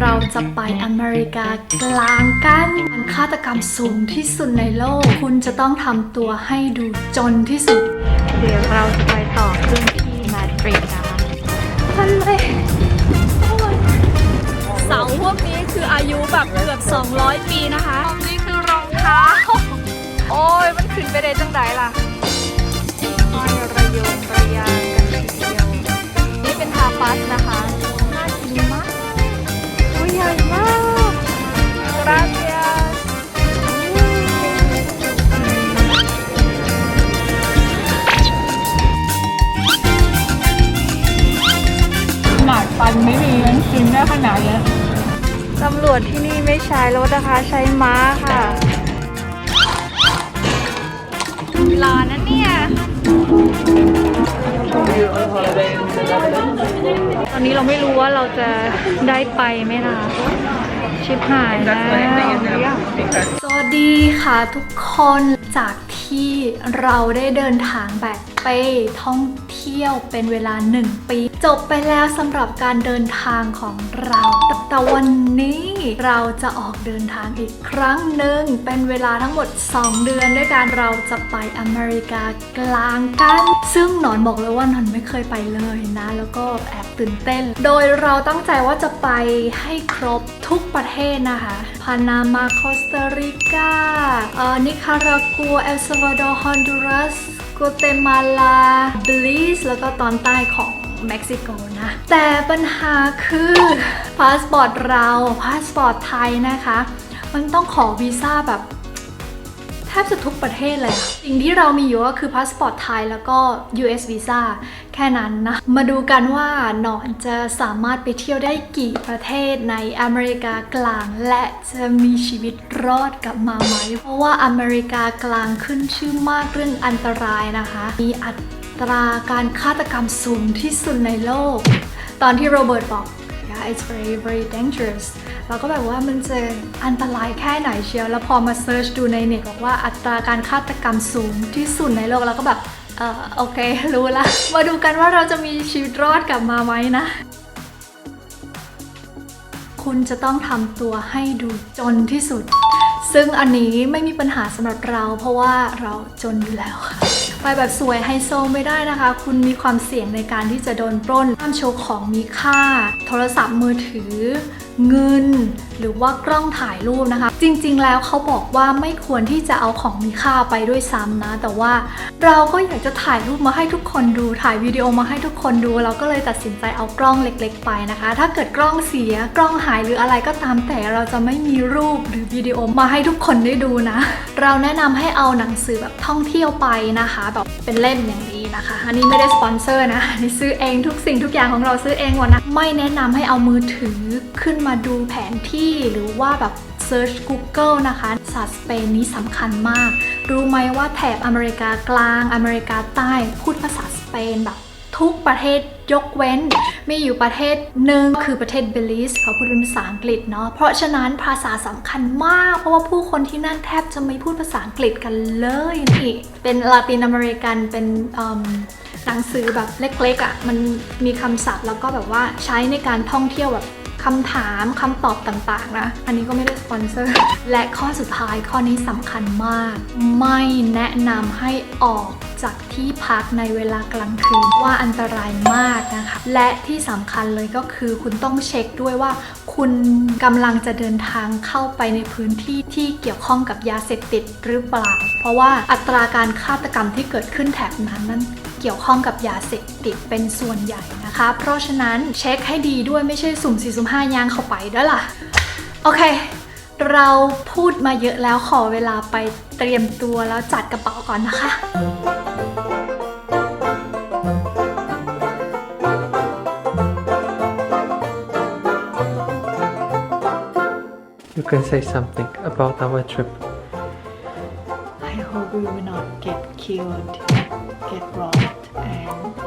เราจะไปอเมริกากลางกันการฆาตกรรมสูงที่สุดในโลก คุณจะต้องทำตัวให้ดูจนที่สุด เดี๋ยวเราจะไปต่อเครื่องที่มาดริดนะคะทันเลยเสาพวกนี้คืออายุแบบเกือบ 200 ปีนะคะนี่คือรองเท้า โอ้ย มันขึ้นไปได้จังไดล่ะห้อยระยงระยางกันทีเดียว นี่เป็นทาปัสนะคะ นะคะใช้ม้าค่ะ รอนะเนี่ย ตอนนี้เราไม่รู้ว่าเราจะได้ไปไหมนะชิปหายแล้วสวัสดีค่ะทุกคนจากที่เราได้เดินทางแบก เป้ท่องเที่ยวเป็นเวลา 1 ปี จบไปแล้วสำหรับการเดินทางของเรา แต่วันนี้เราจะออกเดินทางอีกครั้งหนึ่งเป็นเวลาทั้งหมด 2 เดือนด้วยการเราจะไปอเมริกากลางกัน ซึ่งหนอนบอกเลยว่าหนอนไม่เคยไปเลยนะ แล้วก็แอบตื่นเต้น โดยเราตั้งใจว่าจะไปให้ครบทุกประเทศนะคะพานามาคอสตาริกานิคารากัว เอลซาวาดอร์ ฮอนดูรัส โกเตมาลาบลีสแล้วก็ตอนใต้ของเม็กซิโกนะ แต่ปัญหาคือพาสปอร์ตเราพาสปอร์ตไทยนะคะ มันต้องขอวีซ่าแบบแทบจะทุกประเทศเลยอะสิ่งที่เรามีอยู่ก็คือพาสปอร์ตไทยแล้วก็ US Visa แค่นั้นนะ มาดูกันว่าหนอนจะสามารถไปเที่ยวได้กี่ประเทศในอเมริกากลาง และจะมีชีวิตรอดกลับมาไหม เพราะว่าอเมริกากลางขึ้นชื่อมากเรื่องอันตรายนะคะ มีอัตราการฆาตกรรมสูงที่สุดในโลก ตอนที่โรเบิร์ตบอก yeah it's very very dangerous เราก็แบบว่ามันจะอันตรายแค่ไหนเชียว แล้วพอมาเซิร์ชดูในเน็ตบอกว่าอัตราการฆาตกรรมสูงที่สุดในโลกเราก็แบบ เออโอเค รู้ละ มาดูกันว่าเราจะมีชีวิตรอดกลับมาไหมนะ คุณจะต้องทำตัวให้ดูจนที่สุด ซึ่งอันนี้ไม่มีปัญหาสำหรับเราเพราะว่าเราจนอยู่แล้วค่ะไปแบบสวยไฮโซไม่ได้นะคะ คุณมีความเสี่ยงในการที่จะโดนปล้นห้ามโชว์ของมีค่า โทรศัพท์มือถือ เงิน หรือว่ากล้องถ่ายรูปนะคะ จริงๆ แล้วเขาบอกว่าไม่ควรที่จะเอาของมีค่าไปด้วยซ้ำนะ แต่ว่าเราก็อยากจะถ่ายรูปมาให้ทุกคนดู ถ่ายวิดีโอมาให้ทุกคนดู เราก็เลยตัดสินใจเอากล้องเล็ก ๆ ไปนะคะ ถ้าเกิดกล้องเสียกล้องหายหรืออะไรก็ตามแต่เราจะไม่มีรูปหรือวิดีโอมาให้ทุกคนได้ดูนะ เราแนะนำให้เอาหนังสือแบบท่องเที่ยวไปนะคะ แบบเป็นเล่มอย่างดี นะคะ อันนี้ไม่ได้สปอนเซอร์นะอันนี่ซื้อเองทุกสิ่งทุกอย่างของเราซื้อเองหมดนะ ไม่แนะนำให้เอามือถือขึ้นมาดูแผนที่หรือว่าแบบ Search Google นะคะภาษาสเปนนี้สำคัญมาก รู้ไหมว่าแถบอเมริกากลาง อเมริกาใต้ พูดภาษาสเปนแบบ ทุกประเทศยกเว้น มีอยู่ประเทศหนึ่งคือประเทศเบลิสเขาพูดเป็นภาษาอังกฤษเนาะเพราะฉะนั้นภาษาสำคัญมาก เพราะว่าผู้คนที่นั่นแทบจะไม่พูดภาษาอังกฤษกันเลยนี่เป็นลาตินอเมริกันเป็นหนังสือแบบเล็กๆอะ่ะมันมีคำศัพท์แล้วก็แบบว่าใช้ในการท่องเที่ยวแบบ คำถามคำตอบต่างๆนะ อันนี้ก็ไม่ได้สปอนเซอร์ และข้อสุดท้ายข้อนี้สำคัญมาก ไม่แนะนำให้ออกจากที่พักในเวลากลางคืนว่าอันตรายมากนะคะ และที่สำคัญเลยก็คือคุณต้องเช็คด้วยว่า คุณกำลังจะเดินทางเข้าไปในพื้นที่ที่เกี่ยวข้องกับยาเสพติดหรือเปล่า เพราะว่าอัตราการฆาตกรรมที่เกิดขึ้นแถบนั้นนั้น เกี่ยวข้องกับยาเสพติดเป็นส่วนใหญ่นะคะ เพราะฉะนั้นเช็คให้ดีด้วยไม่ใช่สุ่มสี่สุ่มห้ายางเข้าไปด้วยล่ะ โอเค เราพูดมาเยอะแล้วขอเวลาไปเตรียมตัวแล้วจัดกระเป๋าก่อนนะคะ You can say something about our trip. I hope we will not get killed get robbed and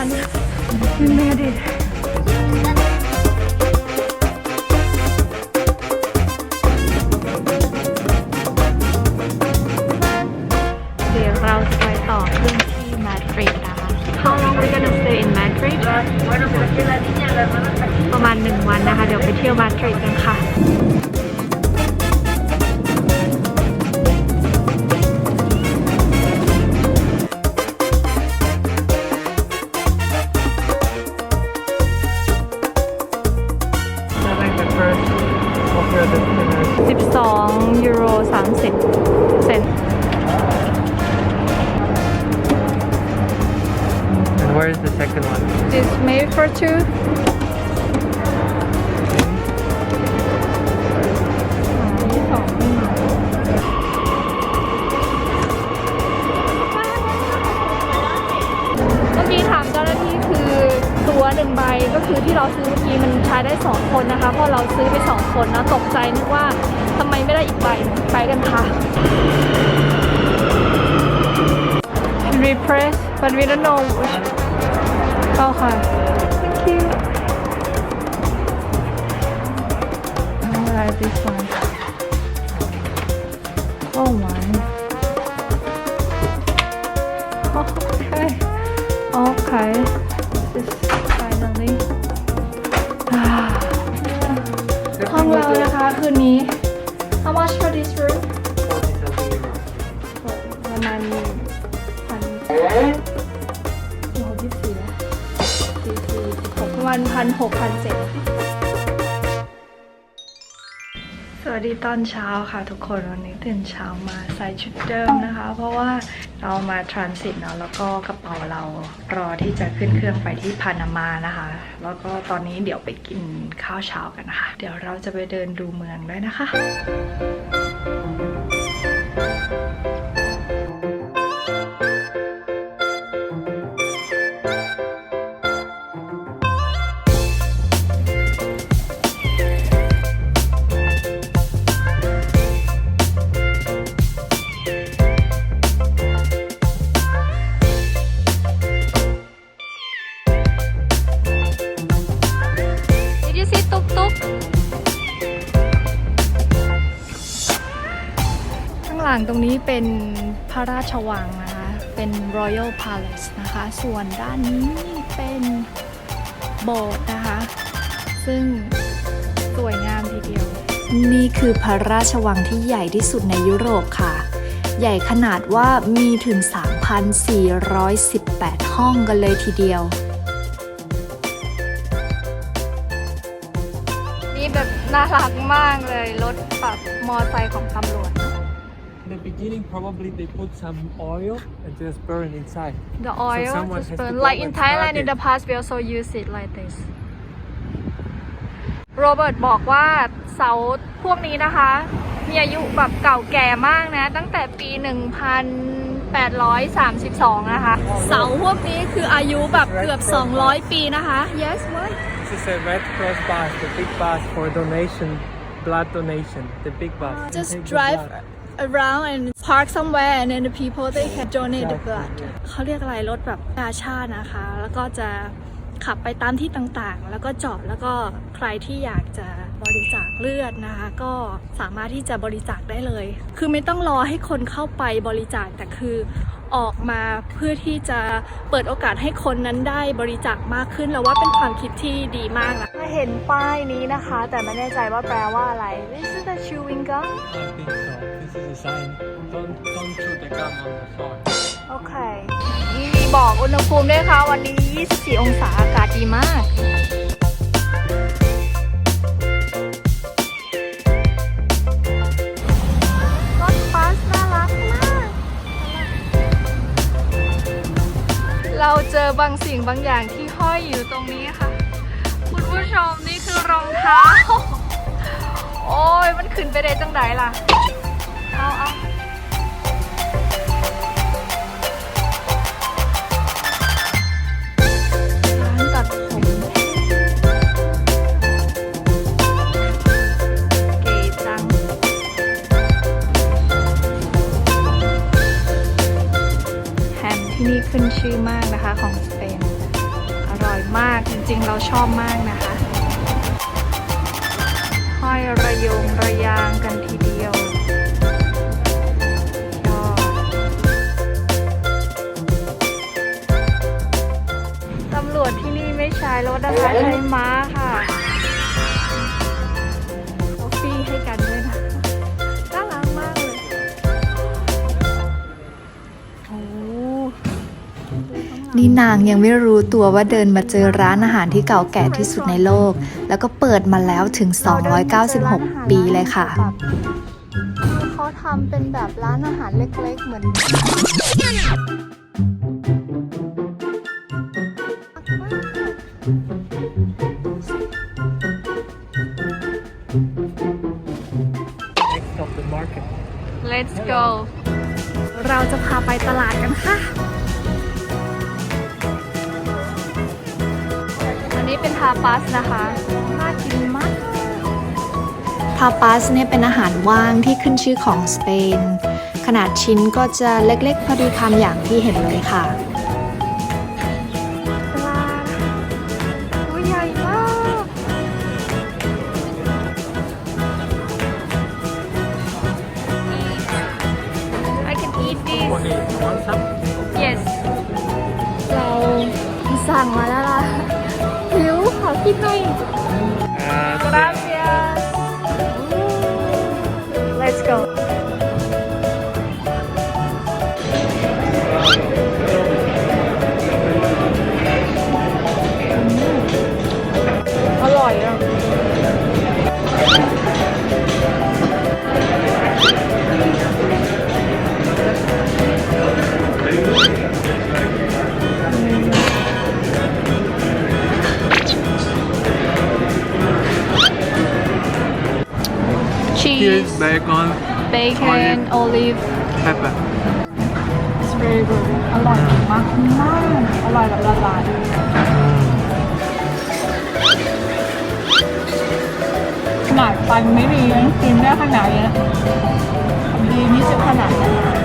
านไม่แม่ดิ ตัวหนึ่งใบก็คือที่เราซื้อเมื่อกี้มันใช้ได้สองคนนะคะ เพราะเราซื้อไปสองคนนะตกใจนึกว่าทำไมไม่ได้อีกใบไปกันค่ะ repress but we don't know which เข้าค่ะ thank you I like this one oh my okay okay นะคะคืนนี้ how much for this room 40 something euros. ประมาณพันโอ้โหยี่สิบสี่แล้วสี่สี่หกประมาณพันหกพันเจ็ด วัสดีตอนเช้าค่ะทุกคนวันนี้ตื่นเช้ามาใส่ชุดเดิมนะคะ เพราะว่าเรามาทรานสิตเนาะแล้วก็กระเป๋าเรารอที่จะขึ้นเครื่องไปที่พานามานะคะ แล้วก็ตอนนี้เดี๋ยวไปกินข้าวเช้ากันนะคะ เดี๋ยวเราจะไปเดินดูเมืองด้วยนะคะางหลังตรงนี้เป็นพระราชวังนะคะ เป็น Royal Palace นะคะ ส่วนด้านนี้เป็นโบสถ์นะคะ ซึ่งสวยงามทีเดียว นี่คือพระราชวังที่ใหญ่ที่สุดในยุโรปค่ะ ใหญ่ขนาดว่ามีถึง 3,418 ห้องกันเลยทีเดียวนี่แบบน่ารักมากเลย รถแบบมอไซค์ของตำรวจ In the beginning, probably they put some oil and just burn inside. The oil someone just has to burn go like in and Thailand start in it. the past we also use it like this โรเบิร์ตบอกว่าเสาพวกนี้นะคะ มีอายุแบบเก่าแก่มากนะ ตั้งแต่ปี 1832 นะคะ เสาพวกนี้คืออายุแบบเกือบ 200 ปีนะคะ yes what This is a Red Cross bus, the big bus for donation, blood donation, the big bus. You just take the drive blood. Around and park somewhere and then the people they can donate the blood เขาเรียกอะไรรถแบบกาชาตินะคะ แล้วก็จะขับไปตามที่ต่างๆ แล้วก็จอดแล้วก็ใครที่อยากจะบริจาคเลือดนะคะ ก็สามารถที่จะบริจาคได้เลย คือไม่ต้องรอให้คนเข้าไปบริจาคแต่คือ ออกมาเพื่อที่จะเปิดโอกาสให้คนนั้นได้บริจาคมากขึ้นแล้วว่าเป็นความคิดที่ดีมากนะเห็นป้ายนี้นะคะ แต่ไม่แน่ใจว่าแปลว่าอะไร This is the chewing gum I think so. This is a sign. Don't don't chew the gum on the floor. โอเคนี่มีบอกอุณหภูมิด้วยค่ะ วันนี้ 24 องศาอากาศดีมาก เราเจอบางสิ่งบางอย่างที่ห้อยอยู่ตรงนี้ค่ะ คุณผู้ชมนี่คือรองเท้า โอ้ยมันขึ้นไปได้จังไดล่ะ เอาเอา นี่ขึ้นชื่อมากนะคะของสเปน อร่อยมากจริงๆ เราชอบมากนะคะห้อยระยงระยางกันทีเดียวยอดตำรวจที่นี่ไม่ใช้รถนะคะใช้ม้าค่ะ นี่นางยังไม่รู้ตัวว่าเดินมาเจอร้านอาหารที่เก่าแก่ที่สุดในโลก แล้วก็เปิดมาแล้วถึง 296 ปีเลยค่ะคือเขาทำเป็นแบบร้านอาหารเล็กๆ เหมือน Next stop the market. Let's go เราจะพาไปตลาดกันค่ะ เป็นทาปาสนะคะน่ากินมากทาปาสเนี่ยเป็นอาหารว่างที่ขึ้นชื่อของสเปน ขนาดชิ้นก็จะเล็กๆ พอดีคำอย่างที่เห็นเลยค่ะปลาตัวใหญ่มาก I can eat this Only one some. yes เราสั่งมา Gracias bacon, bacon olive pepper. it's very good อร่อยมากมากอร่อยแบบละลาย ขนาดฟันไม่ดียังกินได้ขนาดนี้ดีนี่จะขนาดไหนอัน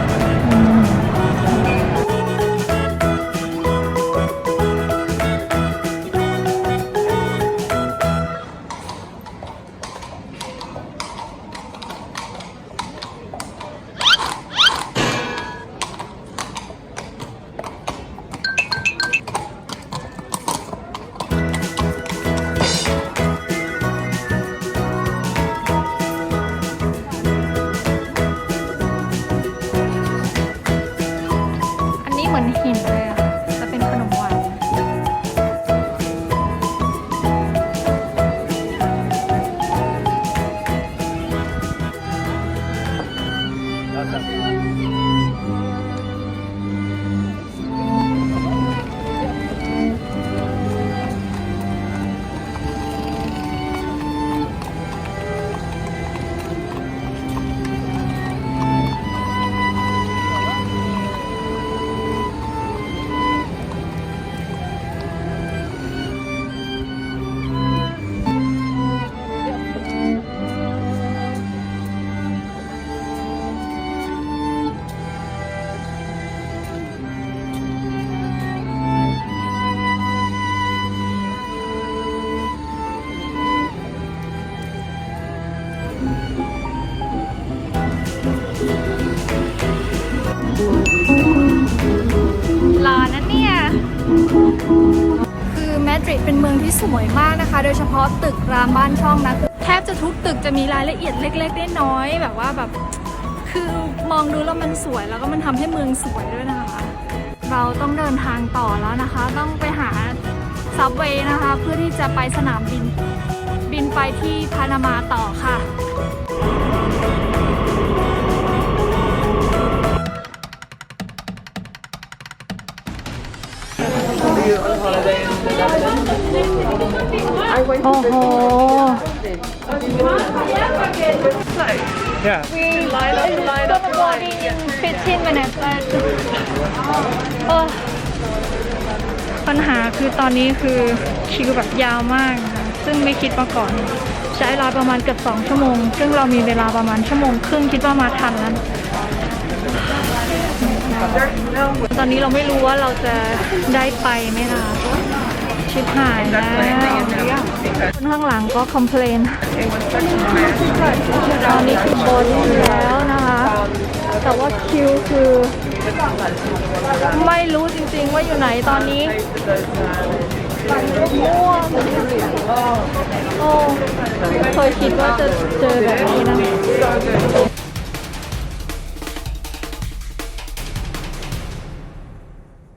เป็นเมืองที่สวยมากนะคะ โดยเฉพาะตึกรามบ้านช่องนะคือแทบจะทุกตึกจะมีรายละเอียดเล็กๆน้อยๆแบบว่าแบบคือมองดูแล้วมันสวยแล้วก็มันทำให้เมืองสวยด้วยนะคะ เราต้องเดินทางต่อแล้วนะคะ ต้องไปหาซับเวย์นะคะ เพื่อที่จะไปสนามบินบินไปที่พานามาต่อค่ะ โอ้โห Yeah. We gonna boarding in 15 minutes but โอ้ปัญหาคือตอนนี้คือคิวแบบยาวมากนะคะซึ่งไม่คิดมาก่อน ใช้เวลาประมาณเกือบ2ชั่วโมง ซึ่งเรามีเวลาประมาณชั่วโมงครึ่งคิดว่ามาทันแล้ว ตอนนี้เราไม่รู้ว่าเราจะได้ไปไหมนะคะชิบหายแล้วคนข้างหลังก็คอมเพลนตอนนี้คือบนแล้วนะคะ แต่ว่าคิวคือ ไม่รู้จริงๆว่าอยู่ไหนตอนนี้ม่วงโอ้เคยคิดว่าจะเจอแบบนี้นะ